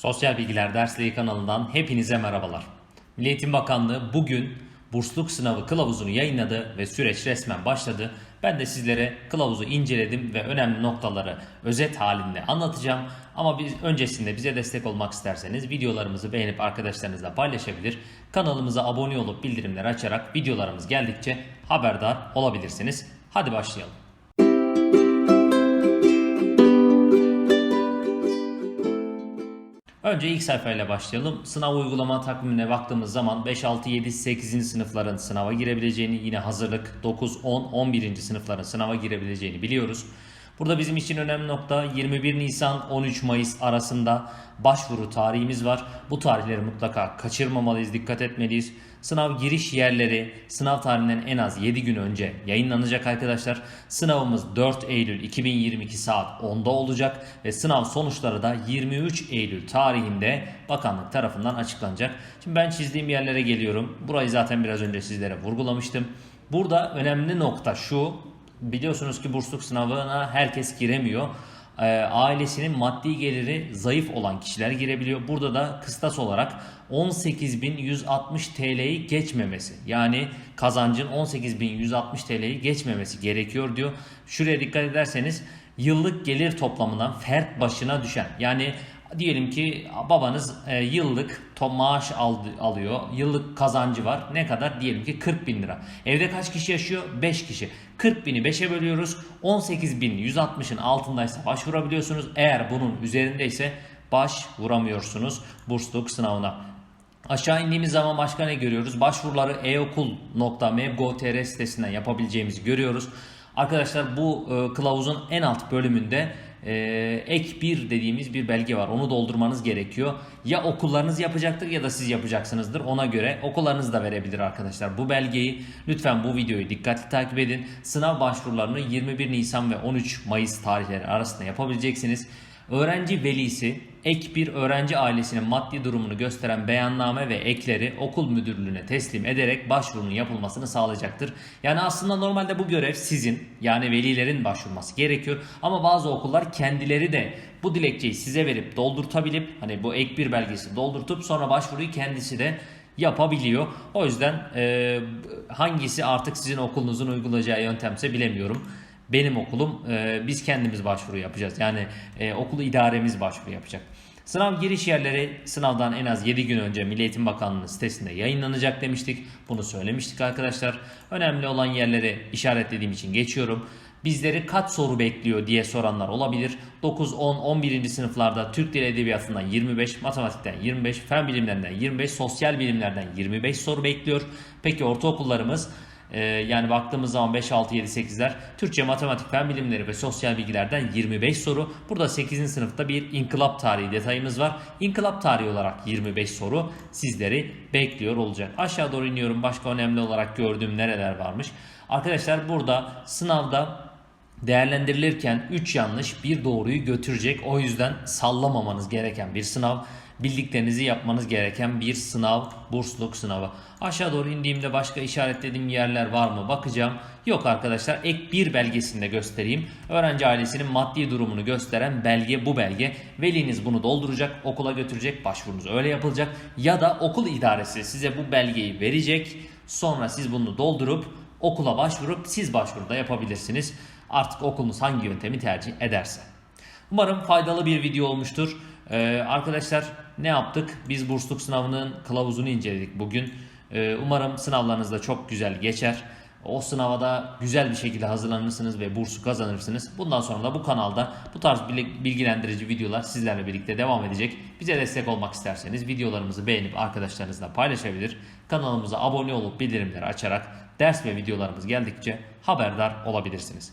Sosyal Bilgiler Dersliği kanalından hepinize merhabalar. Milli Eğitim Bakanlığı bugün bursluluk sınavı kılavuzunu yayınladı ve süreç resmen başladı. Ben de sizlere kılavuzu inceledim ve önemli noktaları özet halinde anlatacağım. Ama biz öncesinde bize destek olmak isterseniz videolarımızı beğenip arkadaşlarınızla paylaşabilir. Kanalımıza abone olup bildirimleri açarak videolarımız geldikçe haberdar olabilirsiniz. Hadi başlayalım. Önce ilk sayfayla başlayalım. Sınav uygulama takvimine baktığımız zaman 5, 6, 7, 8. sınıfların sınava girebileceğini, yine hazırlık 9, 10, 11. sınıfların sınava girebileceğini biliyoruz. Burada bizim için önemli nokta 21 Nisan 13 Mayıs arasında başvuru tarihimiz var. Bu tarihleri mutlaka kaçırmamalıyız, dikkat etmeliyiz. Sınav giriş yerleri sınav tarihinden en az 7 gün önce yayınlanacak arkadaşlar. Sınavımız 4 Eylül 2022 saat 10'da olacak ve sınav sonuçları da 23 Eylül tarihinde bakanlık tarafından açıklanacak. Şimdi ben çizdiğim yerlere geliyorum. Burayı zaten biraz önce sizlere vurgulamıştım. Burada önemli nokta şu. Biliyorsunuz ki bursluluk sınavına herkes giremiyor. Ee, ailesinin maddi geliri zayıf olan kişiler girebiliyor. Burada da kıstas olarak 18.160 TL'yi geçmemesi. Yani kazancın 18.160 TL'yi geçmemesi gerekiyor diyor. Şuraya dikkat ederseniz yıllık gelir toplamından fert başına düşen yani diyelim ki babanız e, yıllık to maaş aldı, alıyor. Yıllık kazancı var. Ne kadar? Diyelim ki 40 bin lira. Evde kaç kişi yaşıyor? 5 kişi. 40 bini 5'e bölüyoruz. 18 bin 160'ın altındaysa başvurabiliyorsunuz. Eğer bunun üzerindeyse başvuramıyorsunuz bursluluk sınavına. Aşağı indiğimiz zaman başka ne görüyoruz? Başvuruları eokul.meb.gov.tr sitesinden yapabileceğimizi görüyoruz. Arkadaşlar bu e, kılavuzun en alt bölümünde e, ek 1 dediğimiz bir belge var. Onu doldurmanız gerekiyor. Ya okullarınız yapacaktır ya da siz yapacaksınızdır. Ona göre okullarınız da verebilir arkadaşlar. Bu belgeyi lütfen bu videoyu dikkatli takip edin. Sınav başvurularını 21 Nisan ve 13 Mayıs tarihleri arasında yapabileceksiniz. Öğrenci velisi ek bir öğrenci ailesinin maddi durumunu gösteren beyanname ve ekleri okul müdürlüğüne teslim ederek başvurunun yapılmasını sağlayacaktır. Yani aslında normalde bu görev sizin yani velilerin başvurması gerekiyor. Ama bazı okullar kendileri de bu dilekçeyi size verip doldurtabilip hani bu ek bir belgesi doldurtup sonra başvuruyu kendisi de yapabiliyor. O yüzden e, hangisi artık sizin okulunuzun uygulayacağı yöntemse bilemiyorum. Benim okulum e, biz kendimiz başvuru yapacağız. Yani e, okulu idaremiz başvuru yapacak. Sınav giriş yerleri sınavdan en az 7 gün önce Milli Eğitim Bakanlığı sitesinde yayınlanacak demiştik. Bunu söylemiştik arkadaşlar. Önemli olan yerleri işaretlediğim için geçiyorum. Bizleri kaç soru bekliyor diye soranlar olabilir. 9, 10, 11. sınıflarda Türk Dili Edebiyatı'ndan 25, matematikten 25, fen bilimlerinden 25, sosyal bilimlerden 25 soru bekliyor. Peki ortaokullarımız ee, yani baktığımız zaman 5, 6, 7, 8'ler Türkçe, matematik, fen bilimleri ve sosyal bilgilerden 25 soru. Burada 8. sınıfta bir inkılap tarihi detayımız var. İnkılap tarihi olarak 25 soru sizleri bekliyor olacak. Aşağı doğru iniyorum. Başka önemli olarak gördüğüm nereler varmış. Arkadaşlar burada sınavda değerlendirilirken 3 yanlış bir doğruyu götürecek. O yüzden sallamamanız gereken bir sınav. Bildiklerinizi yapmanız gereken bir sınav, bursluluk sınavı. Aşağı doğru indiğimde başka işaretlediğim yerler var mı bakacağım. Yok arkadaşlar ek bir belgesinde göstereyim. Öğrenci ailesinin maddi durumunu gösteren belge bu belge. Veliniz bunu dolduracak, okula götürecek, başvurunuz öyle yapılacak. Ya da okul idaresi size bu belgeyi verecek. Sonra siz bunu doldurup okula başvurup siz başvuruda yapabilirsiniz. Artık okulunuz hangi yöntemi tercih ederse. Umarım faydalı bir video olmuştur. Ee, arkadaşlar ne yaptık? Biz bursluluk sınavının kılavuzunu inceledik bugün. Ee, umarım sınavlarınız da çok güzel geçer. O sınava da güzel bir şekilde hazırlanırsınız ve bursu kazanırsınız. Bundan sonra da bu kanalda bu tarz bilgilendirici videolar sizlerle birlikte devam edecek. Bize destek olmak isterseniz videolarımızı beğenip arkadaşlarınızla paylaşabilir. Kanalımıza abone olup bildirimleri açarak ders ve videolarımız geldikçe haberdar olabilirsiniz.